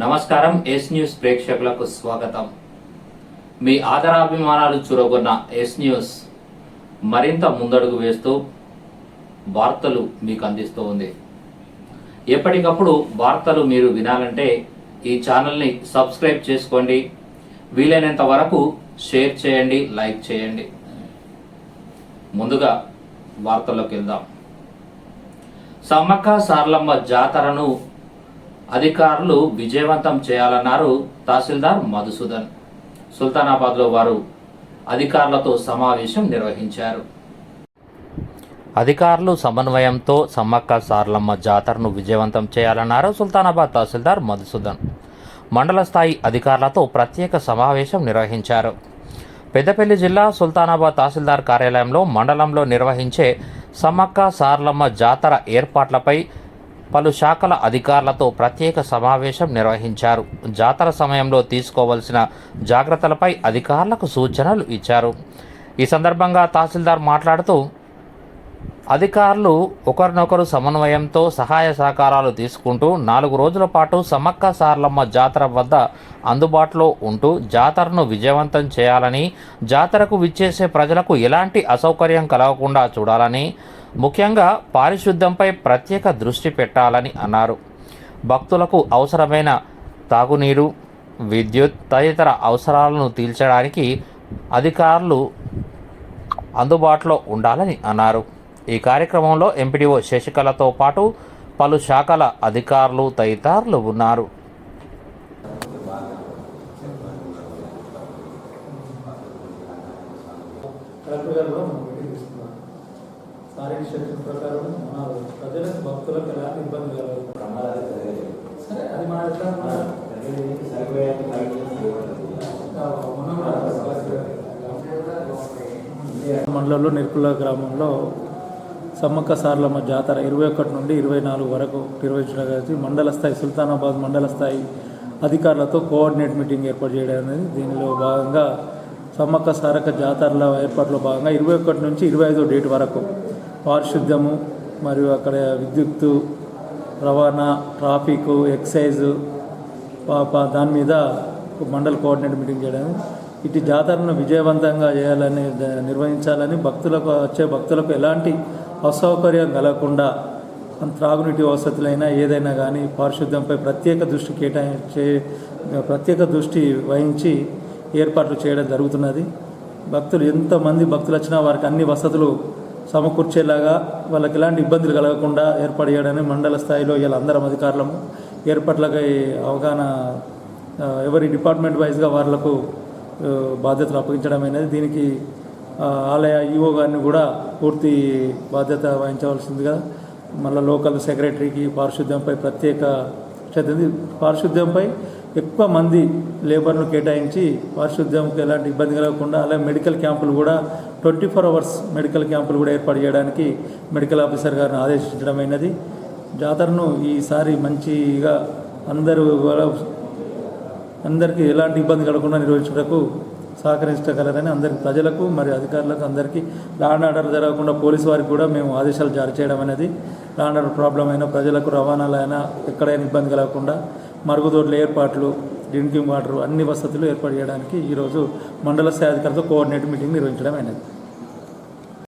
నమస్కారం yes news ప్రేక్షకులకు స్వాగతం. మీ ఆదరాభిమానాలు చూరగొన్న ఎస్ న్యూస్ మరింత ముందడుగు వేస్తూ వార్తలు మీకు అందిస్తూ ఉంది. ఎప్పటికప్పుడు వార్తలు మీరు వినాలంటే ఈ ఛానల్ని సబ్స్క్రైబ్ చేసుకోండి. వీలైనంత వరకు షేర్ చేయండి లైక్ చేయండి. ముందుగా వార్తల్లోకి వెళ్దాం. సమ్మక్క సార్లమ్మ జాతరను అధికారులు విజయవంతం చేయాలన్నారు తహసీల్దార్ మధుసూదన్. సుల్తానాబాద్లో వారు అధికారులతో సమావేశం నిర్వహించారు. అధికారులు సమన్వయంతో సమ్మక్క సార్లమ్మ జాతరను విజయవంతం చేయాలన్నారు సుల్తానాబాద్ తహసీల్దార్ మధుసూదన్. మండల స్థాయి అధికారులతో ప్రత్యేక సమావేశం నిర్వహించారు. పెద్దపల్లి జిల్లా సుల్తానాబాద్ తహసీల్దార్ కార్యాలయంలో మండలంలో నిర్వహించే సమ్మక్క సార్లమ్మ జాతర ఏర్పాట్లపై పలు శాఖల అధికారులతో ప్రత్యేక సమావేశం నిర్వహించారు. జాతర సమయంలో తీసుకోవలసిన జాగ్రత్తలపై అధికారులకు సూచనలు ఇచ్చారు. ఈ సందర్భంగా తహసీల్దార్ మాట్లాడుతూ అధికారులు ఒకరినొకరు సమన్వయంతో సహాయ సహకారాలు తీసుకుంటూ నాలుగు రోజుల పాటు సమ్మక్క సార్లమ్మ జాతర వద్ద అందుబాటులో ఉంటూ జాతరను విజయవంతం చేయాలని జాతరకు విచ్చేసే ప్రజలకు ఎలాంటి అసౌకర్యం కలగకుండా చూడాలని ముఖ్యంగా పారిశుద్ధ్యంపై ప్రత్యేక దృష్టి పెట్టాలని అన్నారు. భక్తులకు అవసరమైన తాగునీరు విద్యుత్ తదితర అవసరాలను తీర్చడానికి అధికారులు అందుబాటులో ఉండాలని అన్నారు. ఈ కార్యక్రమంలో ఎంపీడీఓ శశికళతో పాటు పలు శాఖల అధికారులు తదితరులు ఉన్నారు. కలెక్టర్ గారు కూడా మనం మీటింగ్ తీసుకున్నాం ఇన్స్ట్రక్షన్ ప్రకారం మన ప్రజలకు భక్తులకు ఎలాంటి ఇబ్బంది కలగదు సరే అది మన మండలంలో నిర్కుల గ్రామంలో సమ్మక్క సార్లమ్మ జాతర ఇరవై ఒకటి నుండి ఇరవై నాలుగు వరకు నిర్వహించడం కలిసి మండల స్థాయి సుల్తానాబాద్ మండల స్థాయి అధికారులతో కోఆర్డినేట్ మీటింగ్ ఏర్పాటు చేయడం అనేది దీనిలో భాగంగా సమ్మక్క సారక్క జాతరల ఏర్పాట్లో భాగంగా ఇరవై ఒకటి నుంచి ఇరవై ఐదో డేట్ వరకు పారిశుద్ధ్యము మరియు అక్కడ విద్యుత్తు రవాణా ట్రాఫిక్ ఎక్సైజ్ పా- దాని మీద మండల కోఆర్డినేట్ మీటింగ్ చేయడం ఇటు జాతరను విజయవంతంగా చేయాలని నిర్వహించాలని భక్తులకు వచ్చే భక్తులకు ఎలాంటి అసౌకర్యం కలగకుండా త్రాగునీటి వసతులైనా ఏదైనా కానీ పారిశుద్ధ్యంపై ప్రత్యేక దృష్టి కేటాయించే ప్రత్యేక దృష్టి వహించి ఏర్పాట్లు చేయడం జరుగుతున్నది. భక్తులు ఎంతమంది భక్తులు వచ్చినా వారికి అన్ని వసతులు సమకూర్చేలాగా వాళ్ళకి ఎలాంటి ఇబ్బందులు కలగకుండా ఏర్పాటు చేయడానికి మండల స్థాయిలో ఇలా అందరం అధికారులము. ఏర్పాట్లకై అవగాహన ఎవరి డిపార్ట్మెంట్ వైజ్గా వాళ్ళకు బాధ్యతలు అప్పగించడం అనేది దీనికి ఆలయ ఈఓ గారిని కూడా పూర్తి బాధ్యత వహించవలసిందిగా మళ్ళీ లోకల్ సెక్రటరీకి పారిశుద్ధ్యంపై ప్రత్యేక శ్రద్ధ పారిశుద్ధ్యంపై ఎక్కువ మంది లేబర్ను కేటాయించి పారిశుద్ధ్యంకి ఎలాంటి ఇబ్బంది కలగకుండా అలాగే మెడికల్ క్యాంపులు కూడా ట్వంటీ ఫోర్ అవర్స్ మెడికల్ క్యాంపులు కూడా ఏర్పాటు చేయడానికి మెడికల్ ఆఫీసర్ గారిని ఆదేశించడమైనది జాతరను ఈసారి మంచిగా అందరూ కూడా అందరికీ ఎలాంటి ఇబ్బంది కలగకుండా నిర్వహించుటకు సహకరించగలరని అందరికి ప్రజలకు మరియు అధికారులకు అందరికీ లా అండ్ ఆర్డర్ జరగకుండా పోలీసు వారికి కూడా మేము ఆదేశాలు జారీ చేయడం అనేది లా అండ్ ఆర్డర్ ప్రాబ్లం అయినా ప్రజలకు రవాణాలైనా ఎక్కడైనా ఇబ్బంది కలగకుండా మరుగుదొడ్ల ఏర్పాట్లు డ్రింకింగ్ వాటర్ అన్ని వసతులు ఏర్పాటు చేయడానికి ఈరోజు మండల స్థాయి అధికారులతో కోఆర్డినేట్ మీటింగ్ నిర్వహించడం అయినది.